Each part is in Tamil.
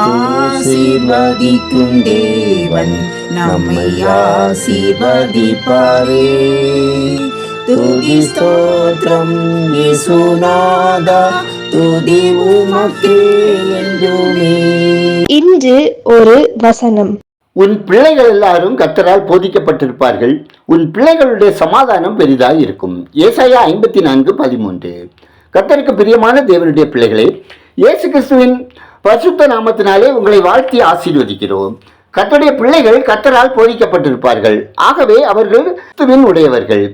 ஆசீர்வதிக்கும் தேவன் நம்மை ஆசீர்வதிப்பாரே. துதி ஸ்தோத்திரம் இயேசுநாதா துதி உமக்கே என்றுமே. இன்று ஒரு வசனம். உன் பிள்ளைகள் எல்லாரும் கர்த்தரால் போதிக்கப்பட்டிருப்பார்கள். உன் பிள்ளைகளுடைய சமாதானம் பெரிதாய் இருக்கும். ஏசாயா ஐம்பத்தி நான்கு பதிமூன்று. கர்த்தருக்கு பிரியமான தேவனுடைய பிள்ளைகளே இயேசு கிறிஸ்துவின் பரிசுத்த நாமத்தினாலே உங்களை வாழ்த்தி ஆசீர்வதிக்கிறோம். கத்தருடைய பிள்ளைகள் கத்தரால் போதிக்கப்பட்டிருப்பார்கள். ஆகவே அவர்கள் கிறிஸ்துவின் உடையவர்கள்.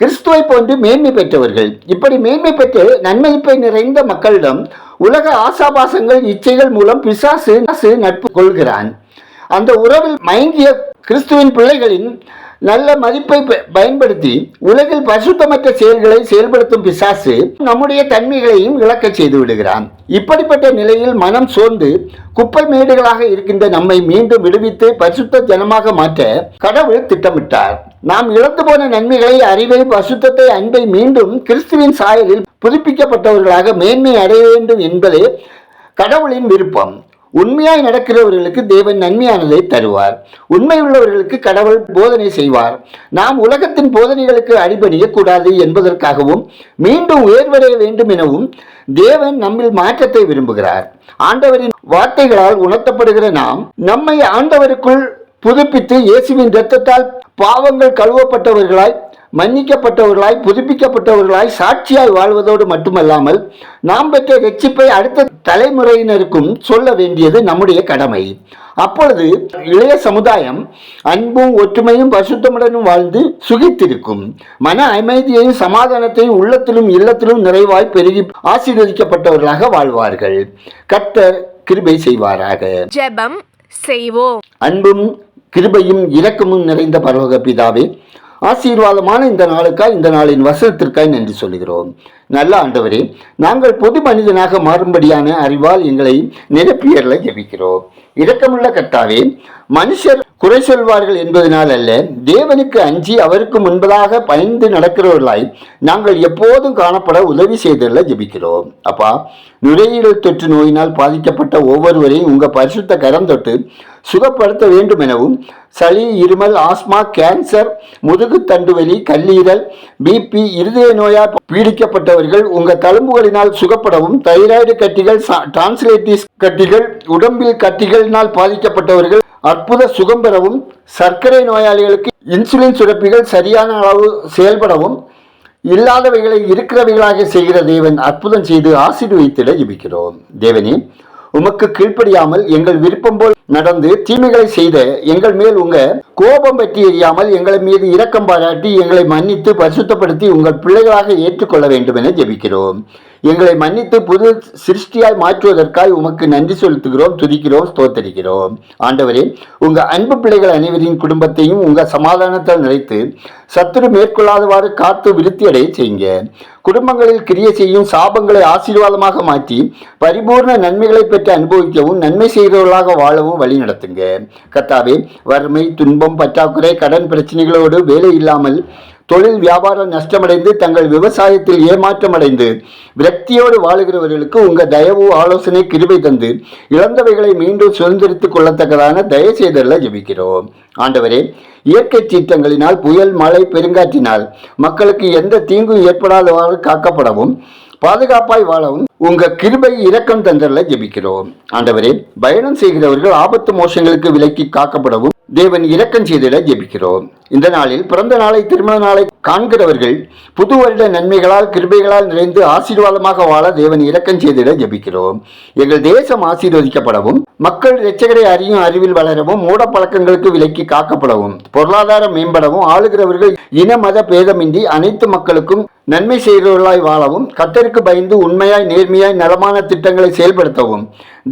கிறிஸ்துவை போன்று மேன்மை பெற்றவர்கள். இப்படி மேன்மை பெற்று நன்மைப்பை நிறைந்த மக்களிடம் உலக ஆசாபாசங்கள் இச்சைகள் மூலம் பிசாசு பிசாசு நட்பு கொள்கிறான். அந்த உறவில் மயங்கிய கிறிஸ்துவின் பிள்ளைகளின் நல்ல மதிப்பை ப- பயன்படுத்தி உலகில் பரிசுத்தமற்ற செயல்களை செயல்படுத்தும் பிசாசு நம்முடைய தன்மைகளையும் இழக்க செய்து விடுகிறான். இப்படிப்பட்ட நிலையில் மனம் சோர்ந்து குப்பை மேடுகளாக இருக்கின்ற நம்மை மீண்டும் விடுவித்து பரிசுத்த ஜனமாக மாற்ற கடவுள் திட்டமிட்டார். நாம் இழந்து போன நன்மைகளை அறிவை பசுத்தத்தை அன்பை மீண்டும் கிறிஸ்துவின் சாயலில் புதுப்பிக்கப்பட்டவர்களாக மேன்மை அடைய வேண்டும் என்பதே கடவுளின் விருப்பம். உண்மையாய் நடக்கிறவர்களுக்கு தேவன் நன்மையானதை தருவார். உண்மை உள்ளவர்களுக்கு கடவுள் போதனை செய்வார். நாம் உலகத்தின் போதனைகளுக்கு அடிபணியக்கூடாது என்பதற்காகவும் மீண்டும் உயர்வடைய வேண்டும் எனவும் தேவன் நம்மில் மாற்றத்தை விரும்புகிறார். ஆண்டவரின் வார்த்தைகளால் உணர்த்தப்படுகிற நாம் நம்மை ஆண்டவருக்குள் புதுப்பித்து இயேசுவின் இரத்தத்தால் பாவங்கள் கழுவப்பட்டவர்களாய் மன்னிக்கப்பட்டவர்களாய் புதுப்பிக்கப்பட்டவர்களாய் சாட்சியாய் வாழ்வதோடு மட்டுமல்லாமல் நாம் பெற்ற ரட்சிப்பை அடுத்த தலைமுறையினருக்கும் சொல்ல வேண்டியது நம்முடைய கடமை. அப்பொழுது இளைய சமுதாயம் அன்பும் ஒற்றுமையும் பசுத்தமுடனும் வாழ்ந்து சுகித்திருக்கும். மன அமைதியையும் சமாதானத்தையும் உள்ளத்திலும் இல்லத்திலும் நிறைவாய் பெருகி ஆசீர்வதிக்கப்பட்டவர்களாக வாழ்வார்கள். கர்த்தர் கிருபை செய்வாராக. ஜெபம் செய்வோம். அன்பும் கிருபையும் இரக்கமும் நிறைந்த பரலோக பிதாவே ஆசீர்வாதமான இந்த நாளுக்காய் இந்த நாளின் வசனத்திற்காய் நன்றி சொல்கிறோம் நல்ல ஆண்டவரே நாங்கள் பொது மனிதனாக மாறும்படியான அறிவால் எங்களை நிரப்பியர்ல ஜெபிக்கிறோம். இரக்கமுள்ள கர்த்தாவே மனுஷர் குறை சொல்வார்கள் என்பதனால் அல்ல தேவனுக்கு அஞ்சி அவருக்கு முன்பதாக பயந்து நடக்கிறவர்களாய் நாங்கள் எப்போதும் காணப்பட உதவி செய்தல ஜபிக்கிறோம். அப்பா நுரையீரல் தொற்று நோயினால் பாதிக்கப்பட்ட ஒவ்வொருவரையும் உங்கள் பரிசுத்த கரம் தொட்டு சுகப்படுத்த வேண்டும் எனவும் சளி இருமல் ஆஸ்மா கேன்சர் முதுகு தண்டுவலி கல்லீரல் பிபி இருதய நோயால் பீடிக்கப்பட்டவர்கள் உங்கள் தழும்புகளினால் சுகப்படவும் தைராய்டு கட்டிகள் டிரான்ஸ்லேட்டிஸ் கட்டிகள் உடம்பில் கட்டிகளினால் பாதிக்கப்பட்டவர்கள் அற்புத சுகம் பெறவும் சர்க்கரை நோயாளிகளுக்கு இன்சுலின் சுரப்பிகள் சரியான அளவு செயல்படவும் இல்லாதவைகளை இருக்கிறவைகளாக செய்கிற தேவன் அற்புதம் செய்து ஆசீர்வதித்திட ஜெபிக்கிறோம். தேவனே உமக்கு கீழ்ப்படியாமல் எங்கள் விருப்பம் போல் நடந்து தீமைகளை செய்த எங்கள் மேல் உங்க கோபம் பற்றி எறியாமல் எங்களை மீது இரக்கம் பாராட்டி எங்களை மன்னித்து பரிசுத்தப்படுத்தி உங்கள் பிள்ளைகளாக ஏற்றுக்கொள்ள வேண்டும் என ஜெபிக்கிறோம். எங்களை மன்னித்து புது சிருஷ்டியாய் மாற்றுவதற்காய் உமக்கு நன்றி செலுத்துகிறோம் துதிக்கிறோம் ஸ்தோத்தரிக்கிறோம். ஆண்டவரே உங்க அன்பு பிள்ளைகள் அனைவரின் குடும்பத்தையும் உங்க சமாதானத்தால் நிறைத்து சத்துரு மேற்கொள்ளாதவாறு காத்து விருத்தி அடைய செய்யுங்க. குடும்பங்களில் கிரிய செய்யும் சாபங்களை ஆசீர்வாதமாக மாற்றி பரிபூர்ண நன்மைகளை பெற்று அனுபவிக்கவும் நன்மை செய்கிறவர்களாக வாழவும் வழி நடத்துங்க. கத்தாவே வறுமை துன்பம் பற்றாக்குறை கடன் பிரச்சனைகளோடு வேலை இல்லாமல் தொழில் வியாபாரம் நஷ்டமடைந்து தங்கள் விவசாயத்தில் ஏமாற்றமடைந்து விரக்தியோடு வாழுகிறவர்களுக்கு உங்க தயவு ஆலோசனை கிருபை தந்து இழந்தவைகளை மீண்டும் சுதந்திரித்துக் கொள்ளத்தக்கதான தயவு செய்தல ஜபிக்கிறோம். ஆண்டவரே இயற்கை சீற்றங்களினால் புயல் மழை பெருங்காற்றினால் மக்களுக்கு எந்த தீங்கும் ஏற்படாதவாறு காக்கப்படவும் பாதுகாப்பாய் வாழவும் உங்க கிருபை இரக்கம் தந்தரல ஜெபிக்கிறோம். ஆண்டவரே பயணம் செய்கிறவர்கள் ஆபத்து மோசங்களுக்கு விலக்கி காக்கப்படவும் தேவன் இரக்கம் செய்திட ஜெபிக்கிறோம். இந்த நாளில் பிறந்த நாளை திருமண நாளை காண்கிறவர்கள் புது வருட நன்மைகளால் கிருபைகளால் நிறைந்து ஆசீர்வாதமாக வாழ தேவன் இரக்கம் செய்திட ஜெபிக்கிறோம். எங்கள் தேசம் ஆசீர்வதிக்கப்படவும் மக்கள் இரட்சகரை அறியும் அறிவில் வளரவும் மூட பழக்கங்களுக்கு விலக்கி காக்கப்படவும் பொருளாதாரம் மேம்படவும் ஆளுகிறவர்கள் இன மத பேதமின்றி அனைத்து மக்களுக்கும் நன்மை செய்கிறவர்களாய் வாழவும் கத்தருக்கு பயந்து உண்மையாய் நேர்மையாய் நலமான திட்டங்களை செயல்படுத்தவும்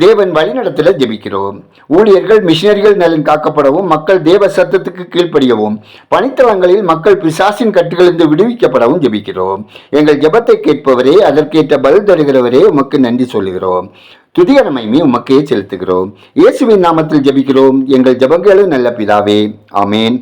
தேவன் வழிநடத்தில ஜெபிக்கிறோம். ஊழியர்கள் மிஷினரிகள் நலன் காக்கப்படவும் மக்கள் தேவ சத்தத்துக்கு கீழ்ப்படியவும் பணித்தளங்களில் மக்கள் பிசாசின் கட்டுகளிலிருந்து விடுவிக்கப்படவும் ஜெபிக்கிறோம். எங்கள் ஜெபத்தை கேட்பவரே அதற்கேற்ற பதில் தருகிறவரே உமக்கு நன்றி சொல்லுகிறோம். துதிகரமையுமே உமக்கே செலுத்துகிறோம். இயேசுவின் நாமத்தில் ஜெபிக்கிறோம். எங்கள் ஜபங்களும் நல்ல பிதாவே. ஆமேன்.